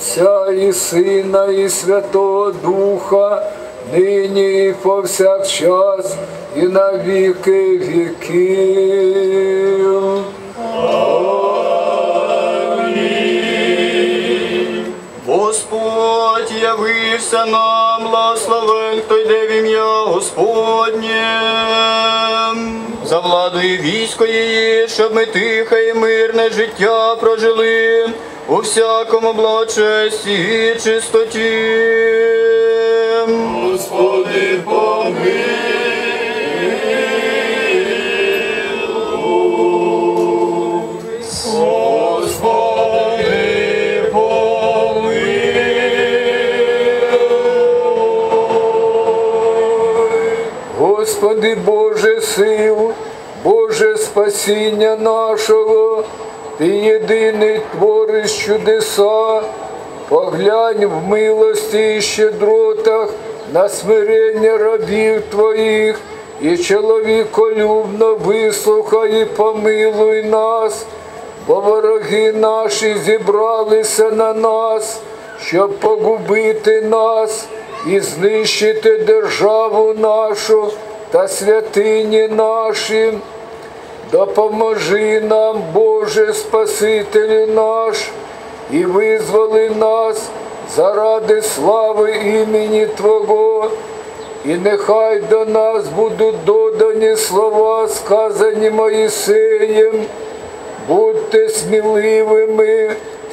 Отця і Сина, і Святого Духа, нині і повсякчас, і на віки віків. Господь явився нам, благословен, хто йде в ім'я Господнє. За владою військо її, щоб ми тихе і мирне життя прожили у всякому благочесті і чистоті. Господи, помилуй. Господи, помилуй. Господи Боже сил, Боже спасіння нашого, Ти єдиний твориш чудеса, поглянь в милості і щедротах на смирення рабів Твоїх, і чоловіколюбно вислухай і помилуй нас, бо вороги наші зібралися на нас, щоб погубити нас і знищити державу нашу та святині наші. Допоможи нам, Боже Спасителю наш, і визволи нас заради слави імені Твого, і нехай до нас будуть додані слова, сказані Моїсеєм. Будьте сміливими,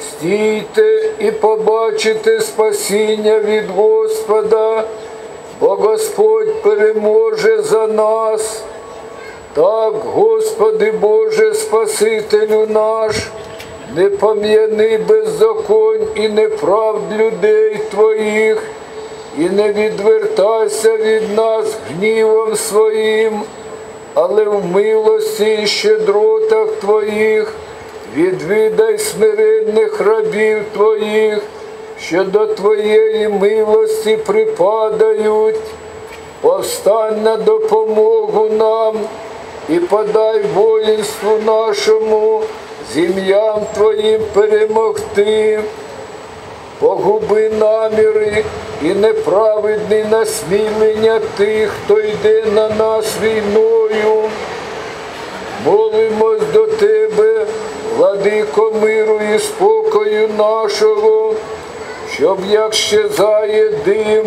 стійте і побачите спасіння від Господа, бо Господь переможе за нас. Так, Господи Боже, Спасителю наш, не пом'яни беззаконь і неправд людей Твоїх, і не відвертайся від нас гнівом своїм, але в милості і щедротах Твоїх відвідай смиренних рабів Твоїх, що до Твоєї милості припадають. Повстань на допомогу нам і подай воїнству нашому з ім'ям Твоїм перемогти. Погуби наміри і неправедні насмілення тих, хто йде на нас війною. Молимось до Тебе, владико миру і спокою нашого, щоб як щезає дим,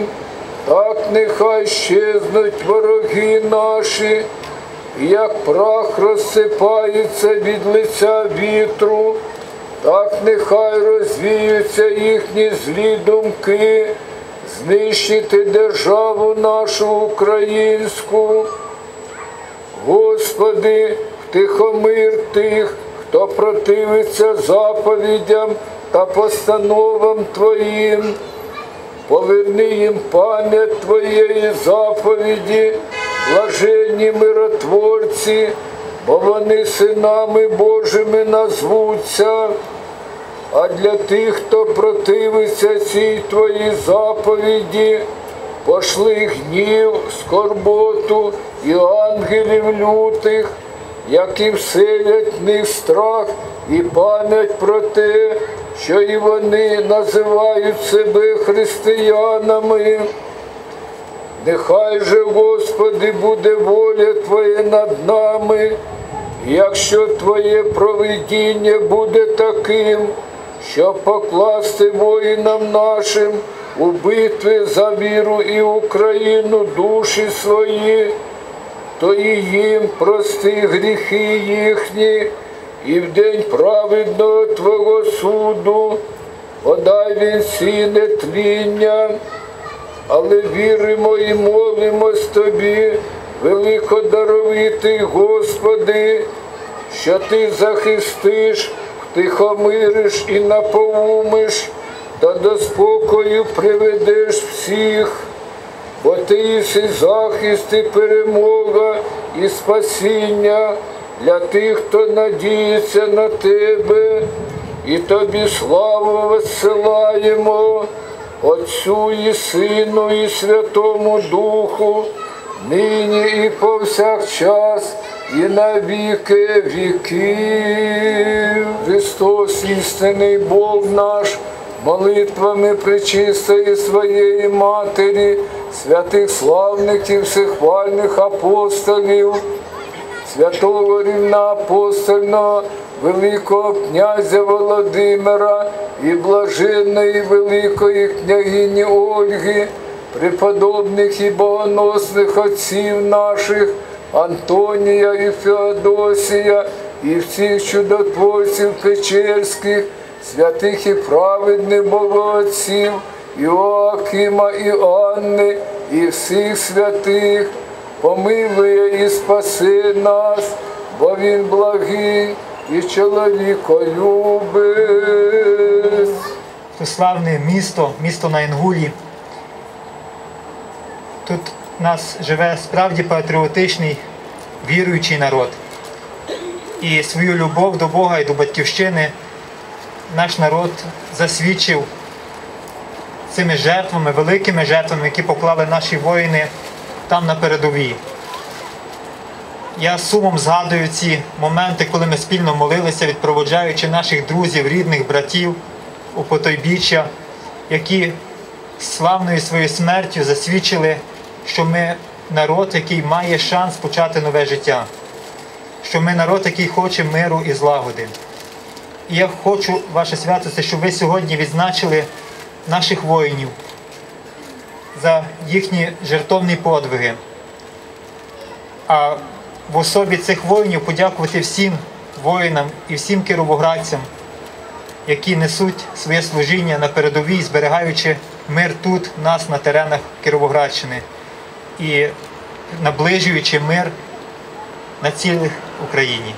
так нехай щезнуть вороги наші, як прах розсипається від лиця вітру, так нехай розвіються їхні злі думки, знищити державу нашу українську. Господи, втихомир тих, хто противиться заповідям та постановам Твоїм. Поверни їм пам'ять Твоєї заповіді, блаженні миротворці, бо вони синами Божими назвуться. А для тих, хто противиться цій Твоїй заповіді, пошли гнів, скорботу і ангелів лютих, які вселять в них страх і пам'ять про те, що і вони називають себе християнами. Нехай же, Господи, буде воля Твоя над нами, якщо Твоє провидіння буде таким, щоб покласти воїнам нашим у битві за віру і Україну душі свої, то і їм прости гріхи їхні, і в день праведного Твого суду, подай він сіне тління, але віримо і молимось Тобі, великодаровитий Господи, що Ти захистиш, втихомириш і наповумиш, та до спокою приведеш всіх, бо ти єси захист і перемога і спасіння для тих, хто надіється на тебе, і тобі славу висилаємо, Отцю і Сину, і Святому Духу, нині і повсякчас, і на віки віків. Христос, істинний Бог наш, молитвами пречистої своєї Матері, святих славних і всехвальних апостолів, святого рівна апостольного, великого князя Володимира і блаженної великої княгині Ольги, преподобних і богоносних отців наших, Антонія і Феодосія, і всіх чудотворців Печерських, святих і праведних богоотців, Іоакима і Анни, і всіх святих, помилує і спаси нас, бо він благий і чоловіколюбець. Це славне місто, місто на Інгулі. Тут нас живе справді патріотичний, віруючий народ. І свою любов до Бога і до батьківщини наш народ засвідчив цими жертвами, великими жертвами, які поклали наші воїни там на передовій. Я сумом згадую ці моменти, коли ми спільно молилися, відпроводжаючи наших друзів, рідних, братів у потойбіччя, які славною своєю смертю засвідчили, що ми народ, який має шанс почати нове життя, що ми народ, який хоче миру і злагоди. І я хочу, ваше святосте, щоб ви сьогодні відзначили наших воїнів за їхні жертовні подвиги. А в особі цих воїнів подякувати всім воїнам і всім кіровоградцям, які несуть своє служіння на передовій, зберігаючи мир тут, нас на теренах Кіровоградщини і наближуючи мир на цілих Україні.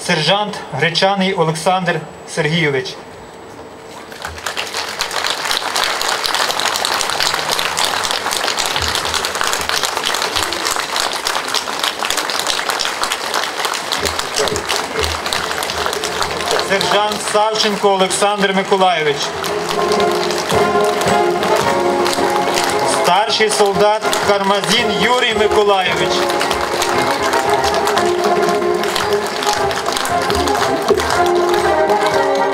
Сержант Гречаний Олександр Сергійович. Сержант Савченко Олександр Миколайович. Старший солдат Кармазін Юрій Миколайович.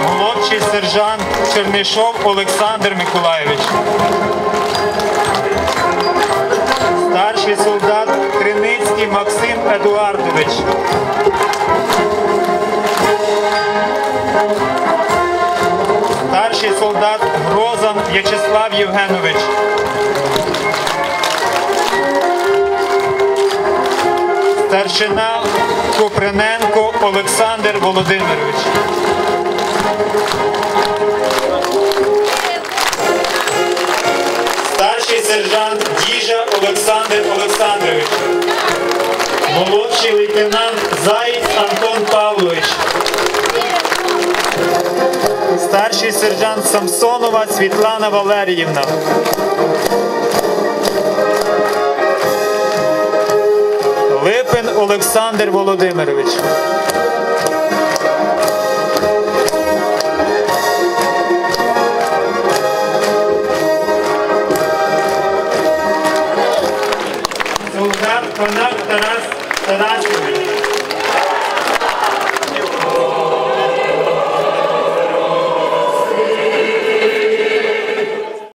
Молодший сержант Чернишов Олександр Миколайович. Старший солдат Криницький Максим Едуардович. Старший солдат Грозан В'ячеслав Євгенович. Старшина Куприненко Олександр Володимирович. Старший сержант Діжа Олександр Олександрович. Молодший лейтенант Заєць Антон Павлович. Старший сержант Самсонова Світлана Валеріївна. Липин Олександр Володимирович.